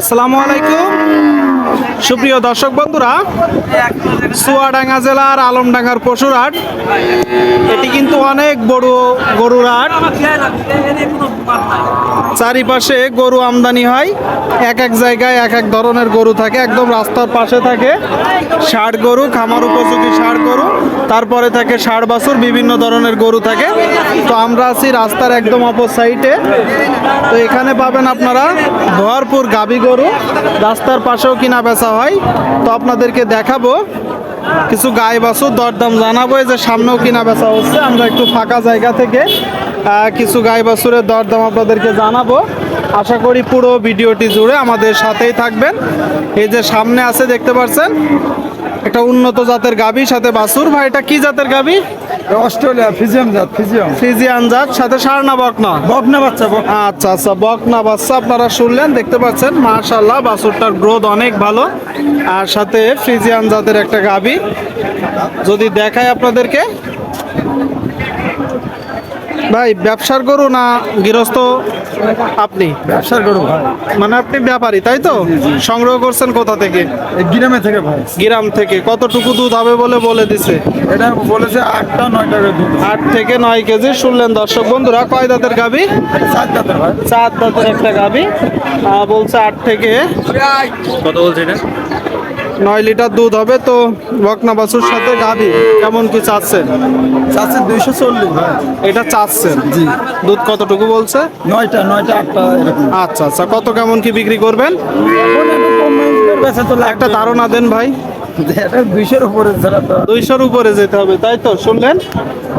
আসসালামু আলাইকুম। সুপ্রিয় দর্শক বন্ধুরা, সুয়াডাঙ্গা জেলার আলমডাঙ্গার পশুর হাট এটি কিন্তু অনেক বড় গরুর হাট চারিপাশে গরু আমদানি হয়। এক এক জায়গায় এক এক ধরনের গরু থাকে, একদম রাস্তার পাশে থাকে। ষাট গরু, খামার উপযোগী ষাট গরু, তারপরে থাকে ষাড় বাছুর, বিভিন্ন ধরনের গরু থাকে। তো আমরা আছি রাস্তার একদম অপর সাইডে তো এখানে পাবেন আপনারা ভরপুর গাবি গরু। রাস্তার পাশেও কিনা বেচা হয়, তো আপনাদেরকে দেখাবো। কিছু গায়ে বাছুর দরদাম জানাব যে সামনেও কিনা বেচা হচ্ছে, আমরা একটু ফাঁকা জায়গা থেকে কিছু গায়ে বাছুরের দরদাম আপনাদেরকে জানাব। আশা করি পুরো ভিডিওটি জুড়ে আমাদের সাথেই থাকবেন। এই যে সামনে আছে, দেখতে পাচ্ছেন একটা উন্নত জাতের গাবি সাথে বাছুর। ভাই, এটা কি জাতের গাবি অস্ট্রেলিয়া ফিজিয়াম জাত ফিজিয়াম। ফিজিয়ান জাত সাথে সারনা বকনা। বকনা বাচ্চা আচ্ছা আচ্ছা বকনা বাচ্চা আপনারা শুনলেন দেখতে পাচ্ছেন মার্শাল্লাহ বাছুরটার গ্রোথ অনেক ভালো। আর সাথে ফ্রিজিয়ান জাতের একটা গাবি যদি দেখায় আপনাদেরকে। ভাই ব্যবসার গরু না গৃহস্থ? আপনি? ব্যবসার গরু ভাই। মানে আপনি ব্যাপারী তাই তো? সংগ্রহ করছেন কোথা থেকে? গ্রামে থেকে ভাই। গ্রাম থেকে। কতটুকু দুধ হবে বলে বলে দিছে? এটা বলেছে আটটা নয়টা দুধ। আট থেকে নয় কেজি শুনলেন দর্শক বন্ধুরা। কয় দাঁতের গাবি? সাত জাতের ভাই। চার দাঁতের একটা গাবি। বলছে আট থেকে কত বলছে এটা? নয় লিটার দুধ হবে তো বকনা বাছুর সাথে গাবি কেমন কি চাচ্ছেন? চাচ্ছে দুইশো চল্লিশ এটা চাচ্ছেন? জি। দুধ কতটুকু বলছে? নয়টা নয়টা আটটা আচ্ছা আচ্ছা কত কেমন কি বিক্রি করবেন? একটা ধারণা দেন ভাই। দুইশোর উপরে দুইশোর উপরে যেতে হবে তাই তো? শুনলেন?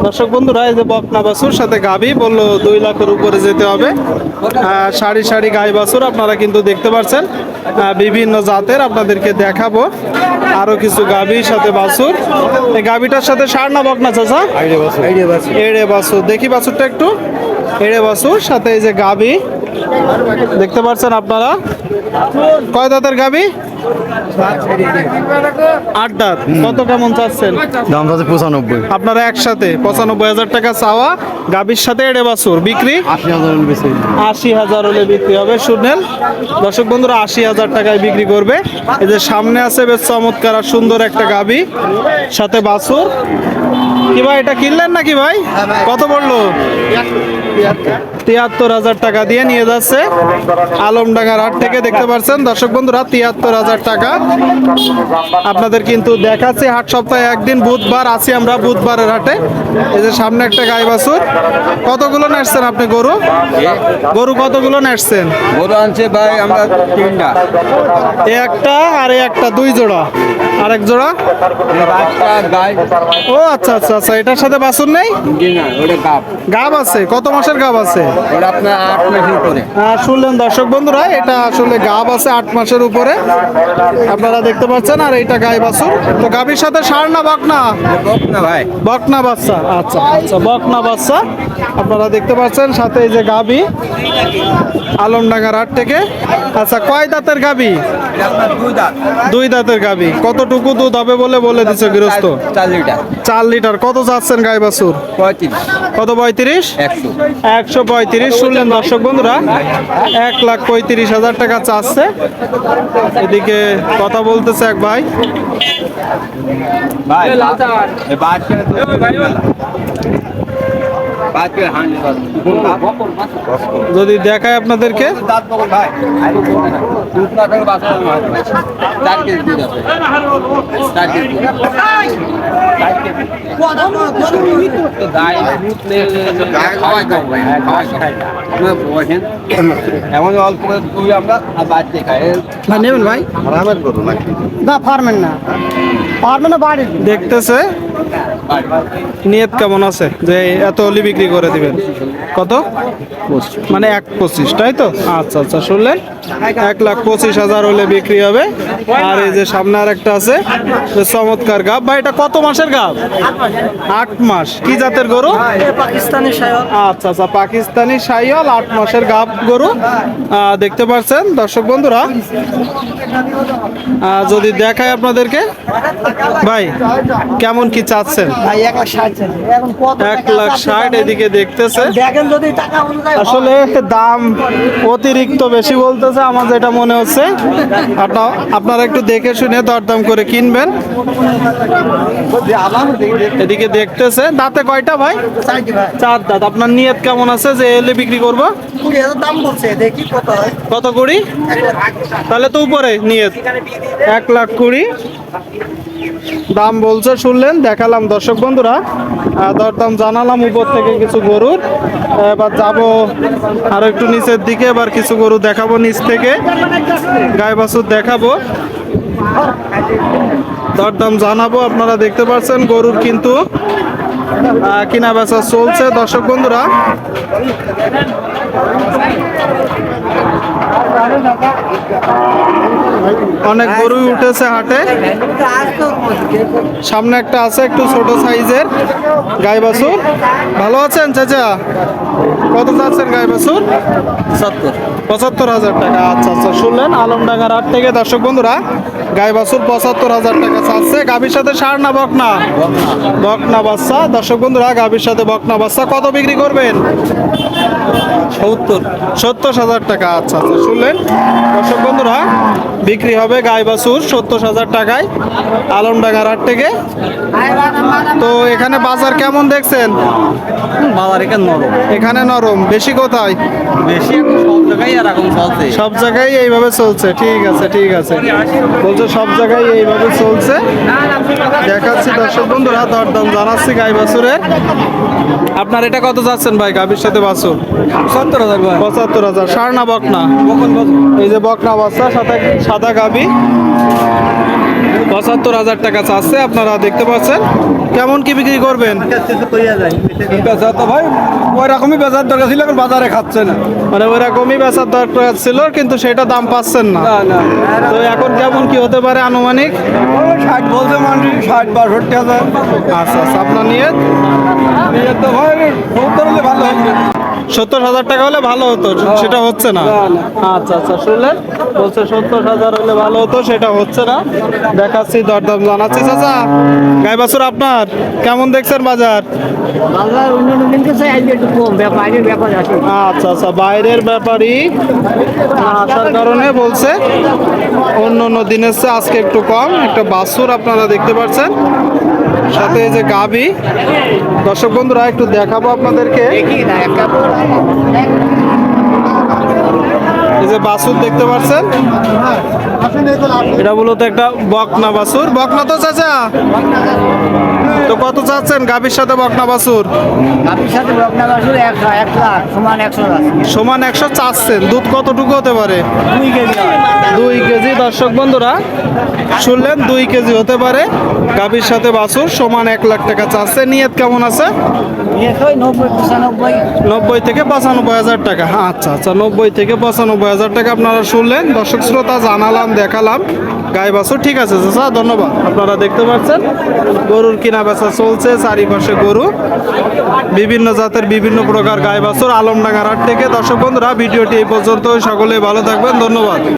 দর্শক বন্ধুরা এই যে বকনা বাছুর সাথে গাবি বলল দুই লাখের উপরে যেতে হবে। সারি সারি গাই বাছুর আপনারা কিন্তু দেখতে পাচ্ছেন বিভিন্ন জাতের আপনাদেরকে দেখাবো। আরও কিছু গাবি সাথে বাছুর। এই গাবিটার সাথে সার না বকনা চাচা? এড়ে বাছুর। দেখি বাছুরটা একটু। এড়ে বাছুর সাথে এই যে গাবি দেখতে পাচ্ছেন আপনারা? কয় দাঁতের গাবি আট দাঁত। কত কেমন চাচ্ছেন? দাম আছে পঁচানব্বই। আপনারা একসাথে পঁচানব্বই হাজার টাকা চাওয়া গাবির সাথে এড়ে বাছুর বিক্রি? আশি হাজার আশি হাজার হলে বিক্রি হবে। শুনেন দর্শক বন্ধুরা আশি হাজার টাকায় বিক্রি করবে। এই যে সামনে আছে বেশ চমৎকার আর সুন্দর একটা গাবি সাথে বাছুর। কি ভাই এটা কিনলেন নাকি ভাই? কত পড়ল? তিয়াত্তর হাজার টাকা দিয়ে নিয়ে যাচ্ছে। আলমডাঙ্গার হাট থেকে দেখতে পাচ্ছেন। দর্শক বন্ধুরা তিয়াত্তর হাজার টাকা। আপনাদের কিন্তু দেখাচ্ছি হাট সপ্তাহে একদিন বুধবার আছি আমরা বুধবারের হাটে। এই যে সামনে একটা গাই বাছুর। কতগুলো নেসছেন আপনি গরু? গরু কতগুলো নেসছেন গরু আনছে ভাই আমরা তিনটা। এ একটা আর একটা দুই জোড়া। আর এক জোড়া? ও আচ্ছা আচ্ছা আচ্ছা এটার সাথে বাছুর নেই? গাব আছে কত মাসের গাব আছে? শুনলেন দর্শক বন্ধুরা এটা আসলে গাব আছে আট মাসের উপরে। আপনারা দেখতে পাচ্ছেন আর এইটা গাই বাছুর। তো গাবির সাথে সার না বকনা? ভাই বকনা বাচ্চা আচ্ছা আচ্ছা বকনা বাচ্চা। আপনারা দেখতে পাচ্ছেন সাথে এই যে গাবি আলমডাঙ্গার হাট থেকে। আচ্ছা কয় দাঁতের গাবি দুই দুই দাঁতের গাবি কতটুকু দুধ হবে বলে বলে দিচ্ছে গৃহস্থ? চার লিটার। চার লিটার। কত চাচ্ছেন গাই বাছুর পঁয়ত্রিশ। কত পঁয়ত্রিশ? একশো। একশো পঁয়ত্রিশ। শুনলেন দর্শক বন্ধুরা এক লাখ পঁয়ত্রিশ হাজার টাকা চাচ্ছে। এদিকে কথা বলতেছে এক ভাই। ভাই যদি দেখায় আপনাদেরকে দাঁত বকল ভাই দুধ না থাকলে বাঁচা যাবে না। চার কেজি দুধ আছে চার কেজি দুধ। চার কেজি। তো গাই দুধ নিয়ে খাওয়াই খাও ভাই খাওয়াই খাও আপনারা বসেন এমন অল্প করে দুই আমরা আর বাচ্চা খাই ভাই নেবেন ভাই আরামের করো নাকি না পারবেন না পারবেন না বাড়ি দেখতেছে নিয়ত কেমন আছে যে এত হলি বিক্রি করে দিবেন। কত? মানে এক পঁচিশ তাই তো? আচ্ছা আচ্ছা শুনলেন? এক লাখ পঁচিশ হাজার হলে বিক্রি হবে। আর এই যে সামনে আর একটা আছে চমৎকার গাব। ভাই এটা কত মাসের গাব? আট মাস। কি জাতের গরু? পাকিস্তানি আচ্ছা আচ্ছা পাকিস্তানি সাইয়াল আট মাসের গাব গরু। দেখতে পাচ্ছেন দর্শক বন্ধুরা? যদি দেখায় আপনাদেরকে। ভাই কেমন কি চাচ্ছেন? এক লাখ ষাট চাইছে। এদিকে দেখতেছে। আসলে দাম অতিরিক্ত বেশি বলতেছে আমার যেটা মনে হচ্ছে। আপনারা একটু দেখে শুনে দরদাম করে কিনবেন। এদিকে দেখতেছে। দাঁতে কয়টা ভাই? চার দাঁত। আপনার নিয়ত কেমন আছে যে এলে বিক্রি করব? কত কুড়ি? তাহলে তো উপরে নিয়ত। এক লাখ কুড়ি। দাম বলছে শুনলেন দেখালাম দর্শক বন্ধুরা। দরদাম জানালাম উপর থেকে কিছু গরুর। এবার যাব আরও একটু নিচের দিকে, এবার কিছু গরু দেখাবো নিচ থেকে। গায়ে বাছুর দেখাবো। দরদাম জানাব, আপনারা দেখতে পাচ্ছেন গরুর কিন্তু কিনা বেচা চলছে। দর্শক বন্ধুরা অনেক গরুই উঠেছে হাটে। সামনে একটা আছে একটু ছোট সাইজের গাই বাছুর। ভালো আছেন চাচা? কত চাচ্ছেন গাই বাছুর? পঁচাত্তর। পঁচাত্তর হাজার টাকা। আচ্ছা আচ্ছা শুনলেন আলমডাঙ্গার হাট থেকে। দর্শক বন্ধুরা গাই বাছুর পঁচাত্তর হাজার টাকা চাচ্ছে। গাভীর সাথে সার না বকনা বকনা বাচ্চা। দর্শক বন্ধুরা গাভীর সাথে বকনা বাচ্চা। কত বিক্রি করবেন? সত্তর। সত্তর হাজার টাকা। আচ্ছা আচ্ছা শুনলেন? দর্শক বন্ধুরা বিক্রি হবে গাই বাছুর সত্তর হাজার টাকায় আলমডাঙ্গার হাট থেকে। তো এখানে বাজার কেমন দেখছেন? বাজার এখানে নরম। এখানে নরম। বেশি কোথায়? বেশি সব জায়গায় এরকম চলছে। সব জায়গায় এইভাবে চলছে। ঠিক আছে ঠিক আছে। বলছে সব জায়গায় এইভাবে চলছে। দেখাচ্ছি দর্শক বন্ধুরা দরদাম জানাচ্ছি গাই বাছুরের আপনার এটা কত যাচ্ছেন ভাই গাভীর সাথে বাছুর? পঁচাত্তর হাজার ভাই। পঁচাত্তর হাজার। সারনা বকনা। এই যে বকনা বাচ্চা সাদা সাদা গাবি পঁচাত্তর হাজার টাকা চাচ্ছে আপনারা দেখতে পাচ্ছেন। কেমন কি বিক্রি করবেন? বেচা তো ভাই ওই রকমই বেচার দরকার ছিল এখন বাজারে খাচ্ছে না মানে ওরকমই বেচার দরকার ছিল কিন্তু সেটা দাম পাচ্ছেন না। তো এখন কেমন কি হতে পারে আনুমানিক? ষাট বলছে মানুষ ষাট বাষট্টি হাজার। আচ্ছা আচ্ছা আপনার নিয়ে তো ভাই হলে ভালো হবে। সত্তর হাজার টাকা হলে ভালো হতো সেটা হচ্ছে না। আচ্ছা আচ্ছা শুনলেন? বলছে সত্তর হাজার হলে ভালো হতো সেটা হচ্ছে না। দেখাচ্ছি দরদাম জানাচ্ছি। চাচা গাই বাছুর আপনার কেমন দেখছেন বাজার? আচ্ছা আচ্ছা বাইরের ব্যাপারই আসার কারণে বলছে অন্য অন্য দিনের আজকে একটু কম। একটা বাছুর আপনারা দেখতে পাচ্ছেন। সাথে এই যে গাবি, দর্শক বন্ধুরা, একটু দেখাবো আপনাদেরকে। এই যে বাছুর দেখতে পাচ্ছেন? এটা মূলত একটা বকনা বাসুর। বকনা তো চাচা? তো কত চাচ্ছেন? গাভীর সাথে বকনা বাছুর? গাভীর সাথে লগ্না বাসুর এক লাখ সমান একশো সমান একশো চাচ্ছেন। দুধ কতটুকু হতে পারে? দুই কেজি দুই কেজি। দর্শক বন্ধুরা শুনলেন দুই কেজি হতে পারে। গাভীর সাথে বাছুর সমান এক লাখ টাকা চাচ্ছে। নিয়ত কেমন আছে? নব্বই থেকে পঁচানব্বই হাজার টাকা। হ্যাঁ আচ্ছা আচ্ছা নব্বই থেকে পঁচানব্বই হাজার টাকা আপনারা শুনলেন। দর্শক শ্রোতা জানালাম দেখালাম। গাই বাছুর ঠিক আছে চাচা ধন্যবাদ। আপনারা দেখতে পাচ্ছেন গরুর কিনা বেচা চলছে, চারিপাশে গরু। বিভিন্ন জাতের বিভিন্ন প্রকার গায়ে বাছুর আলমডাঙ্গার হাট থেকে। দর্শক বন্ধুরা, ভিডিওটি এই পর্যন্ত সকলে ভালো থাকবেন। ধন্যবাদ।